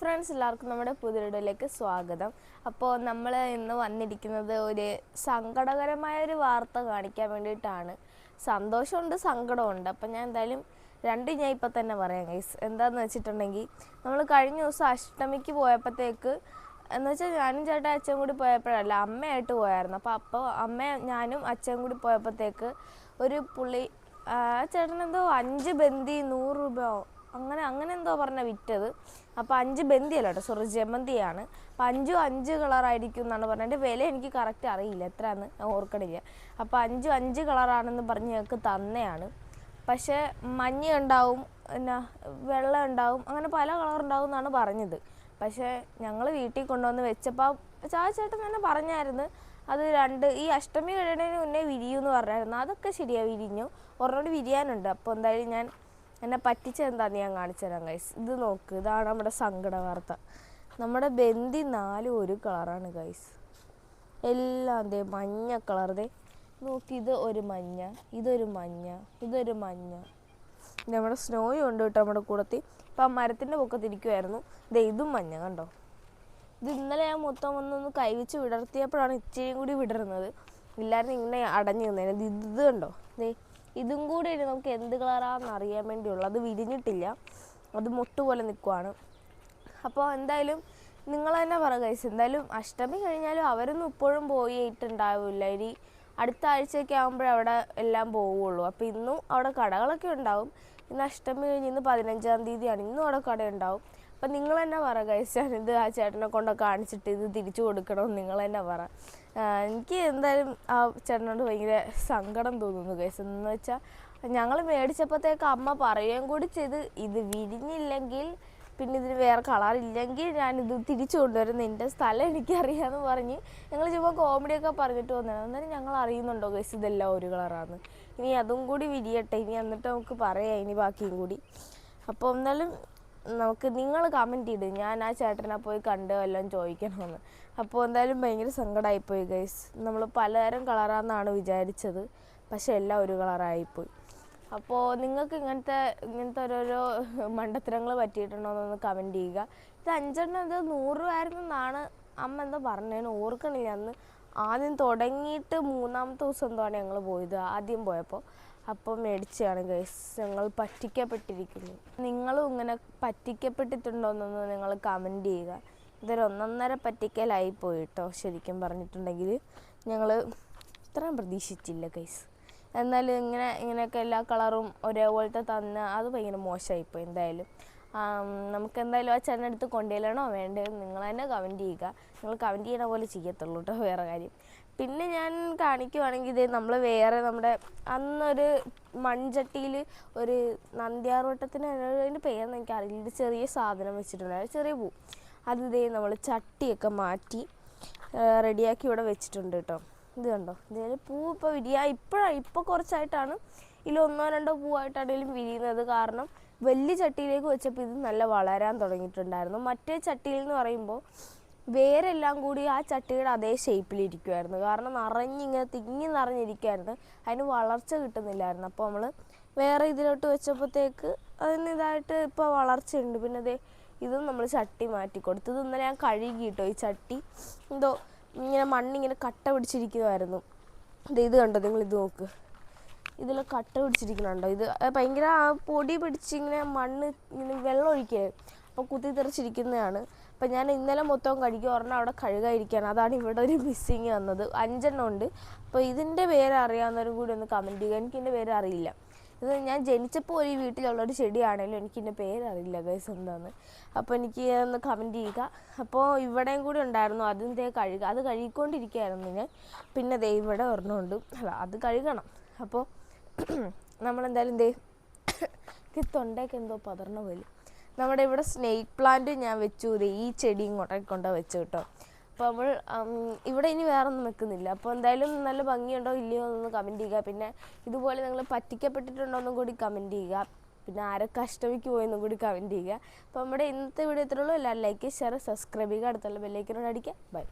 Friends എല്ലാവർക്കും നമ്മുടെ പുതിയയിലേക്ക് സ്വാഗതം. അപ്പോൾ നമ്മൾ ഇന്ന് വന്നിരിക്കുന്നത് ഒരു സങ്കടകരമായ ഒരു വാർത്ത കാണിക്കാൻ വേണ്ടിയിട്ടാണ്. സന്തോഷമുണ്ട് സങ്കടമുണ്ട്. അപ്പം ഞാൻ എന്തായാലും രണ്ടും ഞാൻ ഇപ്പം തന്നെ പറയാം ഗൈസ് എന്താണെന്ന് വെച്ചിട്ടുണ്ടെങ്കിൽ നമ്മൾ കഴിഞ്ഞ ദിവസം അഷ്ടമിക്ക് പോയപ്പോഴത്തേക്ക് എന്ന് വെച്ചാൽ ഞാനും ചേട്ടൻ അച്ഛൻ കൂടി പോയപ്പോഴല്ല അമ്മയായിട്ട് പോയായിരുന്നു. അപ്പോൾ അപ്പോൾ അമ്മ ഞാനും അച്ഛൻ കൂടി പോയപ്പോഴത്തേക്ക് ഒരു പുള്ളി ചേട്ടനെന്തോ അഞ്ച് ബന്തി നൂറ് രൂപ അങ്ങനെ അങ്ങനെ എന്തോ പറഞ്ഞ വിറ്റത്. അപ്പോൾ അഞ്ച് ബന്ദിയല്ല കേട്ടോ? സോറി ജമന്തിയാണ്. അപ്പോൾ അഞ്ചും അഞ്ച് കളറായിരിക്കും എന്നാണ് പറഞ്ഞത്. എന്റെ വില എനിക്ക് കറക്റ്റ് അറിയില്ല. എത്രയാന്ന് ഞാൻ ഓർക്കണില്ല. അപ്പോൾ അഞ്ചും അഞ്ച് കളറാണെന്ന് പറഞ്ഞ് ഞങ്ങൾക്ക് തന്നെയാണ്. പക്ഷേ മഞ്ഞ ഉണ്ടാവും പിന്നെ വെള്ള ഉണ്ടാവും അങ്ങനെ പല കളർ ഉണ്ടാവും എന്നാണ് പറഞ്ഞത്. പക്ഷേ ഞങ്ങൾ വീട്ടിൽ കൊണ്ടുവന്ന് വെച്ചപ്പോൾ ചാച്ചേട്ടൻ ചേട്ടൻ തന്നെ പറഞ്ഞായിരുന്നു. അത് രണ്ട് ഈ അഷ്ടമി കഴിയുന്നതിന് മുന്നേ വിരിയൂന്ന് പറഞ്ഞായിരുന്നു. അതൊക്കെ ശരിയാണ് വിരിഞ്ഞു. ഒരെണ്ണം വിരിയാനുണ്ട്. അപ്പോൾ എന്തായാലും ഞാൻ എന്നെ പറ്റിച്ചെന്താന്ന് ഞാൻ കാണിച്ചു തരാം ഗൈസ് ഇത് നോക്ക് ഇതാണ് നമ്മുടെ സങ്കട വാർത്ത. നമ്മുടെ ബന്ദി നാലും ഒരു കളറാണ് ഗൈസ് എല്ലാം ദേ മഞ്ഞ കളർ ദേ. നോക്കി ഇത് ഒരു മഞ്ഞ ഇതൊരു മഞ്ഞ ഇതൊരു മഞ്ഞ. നമ്മുടെ സ്നോയും ഉണ്ട് കേട്ടോ നമ്മുടെ കൂടത്തിൽ ഇപ്പം ആ മരത്തിന്റെ പൊക്കത്തിരിക്കുമായിരുന്നു ദേ ഇതും മഞ്ഞ കണ്ടോ? ഇത് ഇന്നലെ ഞാൻ മൊത്തം ഒന്നൊന്ന് കൈവച്ച് വിടർത്തിയപ്പോഴാണ് ഇച്ചിരിയും കൂടി വിടരുന്നത് എല്ലാവരും ഇങ്ങനെ അടഞ്ഞു ഇത് ഇത് കണ്ടോ? ദേ ഇതും കൂടി നമുക്ക് എന്ത് കളറാണെന്ന് അറിയാൻ വേണ്ടിയുള്ളൂ. അത് വിരിഞ്ഞിട്ടില്ല. അത് മുട്ട് പോലെ നിൽക്കുവാണ് അപ്പോൾ എന്തായാലും നിങ്ങൾ തന്നെ പറ ഗൈസ് എന്തായാലും അഷ്ടമി കഴിഞ്ഞാലും അവരൊന്നും ഇപ്പോഴും പോയിട്ടുണ്ടാവില്ല. ഇനി അടുത്ത ആഴ്ചയൊക്കെ ആകുമ്പോഴേ അവിടെ എല്ലാം പോവുള്ളൂ. അപ്പോൾ ഇന്നും അവിടെ കടകളൊക്കെ ഉണ്ടാവും. ഇന്ന് അഷ്ടമി കഴിഞ്ഞ് ഇന്ന് പതിനഞ്ചാം തീയതിയാണ്. ഇന്നും അവിടെ കട ഉണ്ടാവും അപ്പം നിങ്ങൾ തന്നെ പറ ഗൈസ് ഇത് ആ ചേട്ടനെ കൊണ്ട് കാണിച്ചിട്ട് ഇത് തിരിച്ചു കൊടുക്കണമെന്ന് നിങ്ങൾ തന്നെ പറ. എനിക്ക് എന്തായാലും ആ ചേട്ടനോട് ഭയങ്കര സങ്കടം തോന്നുന്നു ഗൈസ് എന്ന് വെച്ചാൽ ഞങ്ങൾ മേടിച്ചപ്പോഴത്തേക്ക് അമ്മ പറയുകയും കൂടി ചെയ്ത് ഇത് വിരിഞ്ഞില്ലെങ്കിൽ പിന്നെ ഇതിന് വേറെ കളർ ഇല്ലെങ്കിൽ ഞാനിത് തിരിച്ചു കൊണ്ടുവരുന്ന. എന്റെ സ്ഥലം എനിക്കറിയാമെന്ന് പറഞ്ഞ് ഞങ്ങൾ ചുമ്മാ കോമഡിയൊക്കെ പറഞ്ഞിട്ട് വന്നതാണ് അന്നേരം ഞങ്ങൾ അറിയുന്നുണ്ടോ ഗൈസ് ഇതെല്ലാം ഒരു കളറാണ് ഇനി അതും കൂടി വിരിയട്ടെ. ഇനി എന്നിട്ട് നമുക്ക് പറയാം. ഇനി ബാക്കിയും കൂടി. അപ്പോൾ എന്നാലും നമുക്ക് നിങ്ങൾ കമന്റ് ചെയ്ത് ഞാൻ ആ ചേട്ടനെ പോയി കണ്ട് വല്ലതും ചോദിക്കണമെന്ന് അപ്പോൾ എന്തായാലും ഭയങ്കര സങ്കടമായിപ്പോയി ഗൈസ് നമ്മൾ പലതരം കളറാണെന്നാണ് വിചാരിച്ചത്. പക്ഷെ എല്ലാം ഒരു കളറായിപ്പോയി. അപ്പോൾ നിങ്ങൾക്ക് ഇങ്ങനത്തെ ഇങ്ങനത്തെ ഓരോരോ മണ്ടത്തരങ്ങൾ പറ്റിയിട്ടുണ്ടോയെന്നൊന്ന് കമന്റ് ചെയ്യുക ഇത് അഞ്ചെണ്ണം ഇത് നൂറ് രൂപയായിരുന്നു എന്നാണ് അമ്മ എന്താ പറഞ്ഞതിന് ഓർക്കണില്ല അന്ന്. ആദ്യം തുടങ്ങിയിട്ട് മൂന്നാമത്തെ ദിവസം എന്താണ് ഞങ്ങൾ പോയത്? ആദ്യം പോയപ്പോൾ അപ്പോൾ മേടിച്ചതാണ് ഗൈസ് ഞങ്ങൾ പറ്റിക്കപ്പെട്ടിരിക്കുന്നു. നിങ്ങളും ഇങ്ങനെ പറ്റിക്കപ്പെട്ടിട്ടുണ്ടോയെന്നൊന്ന് നിങ്ങൾ കമന്റ് ചെയ്യുക. ഇതൊരു ഒന്നൊന്നര പറ്റിക്കലായി പോയിട്ടോ ശരിക്കും പറഞ്ഞിട്ടുണ്ടെങ്കിൽ ഞങ്ങൾ ഇത്രയും പ്രതീക്ഷിച്ചില്ല ഗൈസ് എന്നാലും ഇങ്ങനെ ഇങ്ങനെയൊക്കെ എല്ലാ കളറും ഒരേപോലത്തെ തന്ന അത് ഭയങ്കര മോശമായിപ്പോയി എന്തായാലും. നമുക്ക് എന്തായാലും ആ ചേട്ടന്റെ അടുത്ത് വേണ്ടത് വേണ്ടേ? നിങ്ങൾ തന്നെ കമന്റ് ചെയ്യുക. നിങ്ങൾ കമന്റ് ചെയ്യണ പോലെ ചെയ്യത്തുള്ളൂ കേട്ടോ വേറെ കാര്യം. പിന്നെ ഞാൻ കാണിക്കുവാണെങ്കിൽ ഇത് നമ്മൾ വേറെ നമ്മുടെ അന്നൊരു മൺചട്ടിയിൽ ഒരു നന്ദ്യാർവട്ടത്തിന് അതിന്റെ പേരെന്ന് എനിക്ക് അറിയില്ല ചെറിയ സാധനം വെച്ചിട്ടുണ്ടായിരുന്നു ചെറിയ പൂ. അത് ഇതേ നമ്മൾ ചട്ടിയൊക്കെ മാറ്റി റെഡിയാക്കി ഇവിടെ വെച്ചിട്ടുണ്ട് കേട്ടോ. ഇത് കണ്ടോ? ഇതിൽ പൂ ഇപ്പോൾ വിരിയാ. ഇപ്പോഴാണ് ഇപ്പോൾ കുറച്ചായിട്ടാണ്. ഇതിൽ ഒന്നോ രണ്ടോ പൂവായിട്ടാണെങ്കിലും വിരിയുന്നത്. കാരണം വലിയ ചട്ടിയിലേക്ക് വെച്ചപ്പോൾ ഇത് നല്ല വളരാൻ തുടങ്ങിയിട്ടുണ്ടായിരുന്നു. മറ്റേ ചട്ടിയിൽ എന്ന് പറയുമ്പോൾ വേരെല്ലാം കൂടി ആ ചട്ടിയുടെ അതേ ഷേപ്പിലിരിക്കുമായിരുന്നു കാരണം നിറഞ്ഞിങ്ങനെ തിങ്ങി നിറഞ്ഞിരിക്കുമായിരുന്നു അതിന് വളർച്ച കിട്ടുന്നില്ലായിരുന്നു. അപ്പോൾ നമ്മൾ വേറെ ഇതിലോട്ട് വെച്ചപ്പോഴത്തേക്ക് അതിന് ഇതായിട്ട് ഇപ്പോൾ വളർച്ചയുണ്ട്. പിന്നെ അതേ ഇതും നമ്മൾ ചട്ടി മാറ്റി കൊടുത്തു ഇത് ഇന്നലെ ഞാൻ കഴുകി കേട്ടോ ഈ ചട്ടി? എന്തോ ഇങ്ങനെ മണ്ണിങ്ങനെ കട്ട പിടിച്ചിരിക്കുമായിരുന്നു ദേ ഇത് കണ്ടോ? നിങ്ങൾ ഇത് നോക്ക്. ഇതിൽ കട്ട പിടിച്ചിരിക്കുന്നുണ്ടോ? ഇത് ഭയങ്കര പൊടി പിടിച്ച് ഇങ്ങനെ മണ്ണ് ഇങ്ങനെ വെള്ളം ഒഴിക്കേ അപ്പോൾ കുത്തി തെറിച്ചിരിക്കുന്നതാണ്. അപ്പം ഞാൻ ഇന്നലെ മൊത്തം കഴുകി ഒരെണ്ണം അവിടെ കഴുകാതിരിക്കുകയാണ് അതാണ് ഇവിടെ ഒരു മിസ്സിങ് വന്നത്. അഞ്ചെണ്ണം ഉണ്ട്. അപ്പോൾ ഇതിന്റെ പേര് അറിയാവുന്നവരും കൂടി ഒന്ന് കമന്റ് ചെയ്യുക. എനിക്ക് ഇതിന്റെ പേര് അറിയില്ല. ഇത് ഞാൻ ജനിച്ചപ്പോൾ ഒരു വീട്ടിലുള്ള ഒരു ചെടിയാണെങ്കിലും എനിക്ക് ഇതിന്റെ പേര് അറിയില്ല ഗൈസ് എന്താന്ന്. അപ്പോൾ എനിക്ക് ഒന്ന് കമന്റ് ചെയ്യുക. അപ്പോൾ ഇവിടെയും കൂടി ഉണ്ടായിരുന്നു. അതും ദേ കഴുകുക അത് കഴുകിക്കൊണ്ടിരിക്കുകയായിരുന്നു ഞാൻ പിന്നെ ദേ ഇവിടെ ഒരെണ്ണമുണ്ട് അല്ല അത് കഴുകണം. അപ്പോൾ നമ്മളെന്തായാലും ദേ തൊണ്ടയ്ക്ക് എന്തോ പതർന്ന പോലെ നമ്മുടെ ഇവിടെ സ്നേക്ക് പ്ലാന്റ് ഞാൻ വെച്ചു. ഈ ചെടി ഇങ്ങോട്ടൊക്കെ കൊണ്ടാ വെച്ചു കേട്ടോ. അപ്പോൾ നമ്മൾ ഇവിടെ ഇനി വേറെ ഒന്നും വെക്കുന്നില്ല അപ്പോൾ എന്തായാലും നല്ല ഭംഗിയുണ്ടോ ഇല്ലയോ എന്നൊന്ന് കമന്റ് ചെയ്യുക. പിന്നെ ഇതുപോലെ നിങ്ങൾ പറ്റിക്കപ്പെട്ടിട്ടുണ്ടോ എന്നും കൂടി കമന്റ് ചെയ്യുക. പിന്നെ ആരൊക്കെ അഷ്ടമിക്ക് പോയെന്നും കൂടി കമന്റ് ചെയ്യുക. അപ്പോൾ നമ്മുടെ ഇന്നത്തെ വീഡിയോ ഇത്രയുള്ളൂ എല്ലാവരും ലൈക്ക് ഷെയർ സബ്സ്ക്രൈബ് ചെയ്യുക. അടുത്തുള്ള ബെല്ലൈക്കനോട് അടിക്കുക. ബൈ